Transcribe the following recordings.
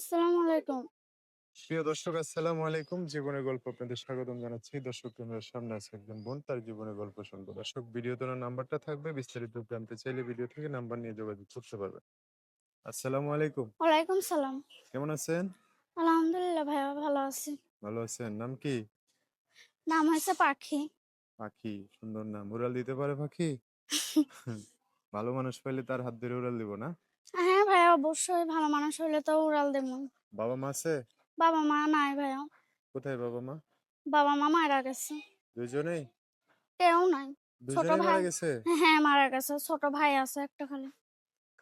আসসালামু আলাইকুম। প্রিয় দর্শক আসসালামু আলাইকুম। জীবনের গল্প আপনাদের স্বাগতম জানাচ্ছি। দর্শক ক্যামেরার সামনে আছে একজন বোন তার জীবনের গল্প শুনব। দর্শক ভিডিও তোলার নাম্বারটা থাকবে। বিস্তারিত জানতে চাইলে ভিডিও থেকে নাম্বার নিয়ে যোগাযোগ করতে পারবেন। আসসালামু আলাইকুম। ওয়ালাইকুম সালাম। কেমন আছেন? আলহামদুলিল্লাহ ভাইয়া ভালো আছি। ভালো আছেন। নাম কি? নাম হয়েছে পাখি। পাখি সুন্দর নাম। উড়াল দিতে পারে পাখি? ভালো মানুষ পাইলে তার হাত ধরে উড়াল দিব না? হ্যাঁ ভাইয়া অবশ্যই ভালো মানুষ হইলে তো উড়াল দেবো। বাবা মা আছে? বাবা মা নাই ভাইয়া। কোথায় বাবা মা? বাবা মা মারা গেছে। দুজনেই কেউ নাই। ছোট দুজনেই মারা ভাই। গেছে? হ্যাঁ মারা গেছে। ছোট ভাই আছে একটা খালি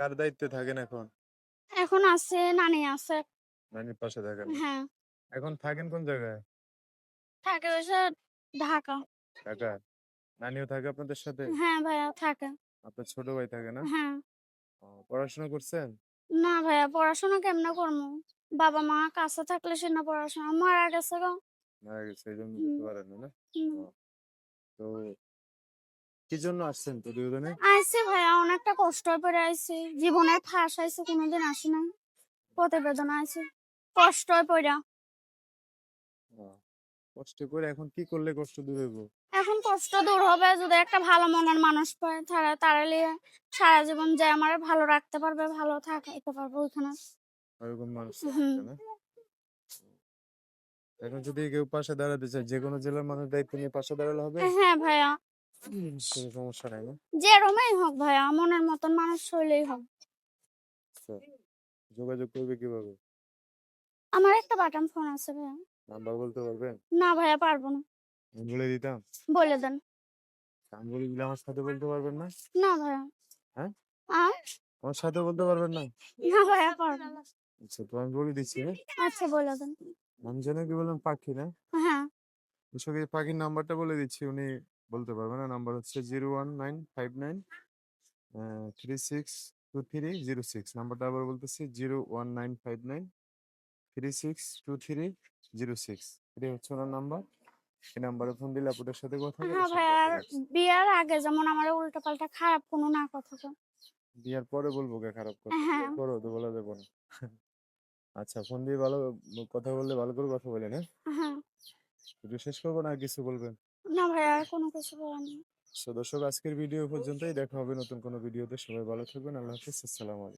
কার দায়িত্বে থাকেন এখন? এখন আছে নানি আছে। নানির পাশে থাকেন? হ্যাঁ। এখন থাকেন কোন জায়গায়? থাকে হয়েছে ঢাকা। ঢাকা নানিও থাকে আপনাদের সাথে? হ্যাঁ ভাইয়া থাকে। আপনার ছোট ভাই থাকে না? হ্যাঁ। পড়াশোনা করছেন? না ভাইয়া পড়াশোনা কেমনে করব? বাবা মা কাছে থাকলে সে না পড়াশোনা মারা গেছে গো। মারা গেছে এই জন্য করতে পারেন না না? তো কি জন্য আসছেন তো দুজনে? আইসি ভাইয়া অনেকটা কষ্ট করে আইসি। জীবনের ফাঁস আইসি কোনোদিন আসি নাই। প্রতিবেদন আইসি কষ্ট পড়া কষ্ট করে এখন কি করলে কষ্ট দূর হইব? কষ্ট দূর হবে। যদি একটা ভালো মনের মানুষ পায় তারা তারালে সারা জীবন যে আমার ভালো রাখতে পারবে ভালো থাকতে পারবে ওইখানে। ওরকম মানুষ এখন যদি কেউ পাশে দাঁড়াতে চায় যে কোনো জেলার মানুষ দায়িত্ব নিয়ে পাশে দাঁড়ালে হবে? হ্যাঁ ভাইয়া। কোনো সমস্যা নাই না? যে রমেই হোক ভাইয়া মনের মতন মানুষ হইলেই হোক। আচ্ছা, যোগাযোগ করবে কীভাবে? আমার একটা বাটাম ফোন আছে ভাইয়া। নাম্বার বলতে পারবেন? না ভাইয়া পারব না। বলে দিতাম। বলে দেন। আমি বলে দিলে আমার সাথে বলতে পারবেন না? না ভাইয়া। হ্যাঁ? আর? আমার সাথে বলতে পারবেন না? না ভাইয়া পারব না। আচ্ছা তো আমি বলে দিচ্ছি হ্যাঁ? আচ্ছা বলে দেন। আমি যেন কি বললাম পাখি না? হ্যাঁ। এই পাখির নাম্বারটা বলে দিচ্ছি উনি বলতে পারবে না। নাম্বার হচ্ছে zero one nine five nine three six two three zero six. নাম্বারটা আবার বলতেছি zero one nine five nine three six two three zero six. এটাই হচ্ছে ওনার নাম্বার। এই নাম্বারে ফোন দিলে আপনাদের সাথে কথা হ্যাঁ ভাইয়া আর বিয়ার আগে যেমন আমার উল্টা পাল্টা খারাপ কোনো না কথা কয়। বিয়ার পরে বলব কে খারাপ কথা? হ্যাঁ। করো তো বলা যাব না। আচ্ছা ফোন দিয়ে ভালো কথা বললে ভালো করে কথা বলেন হ্যাঁ? হ্যাঁ। শেষ করব না কিছু বলবেন? না ভাইয়া আর কোনো কিছু বলার নেই। দর্শক আজকের ভিডিও পর্যন্তই। দেখা হবে নতুন কোনো ভিডিওতে। সবাই ভালো থাকবেন। আল্লাহ হাফিজ। আসসালামু আলাইকুম।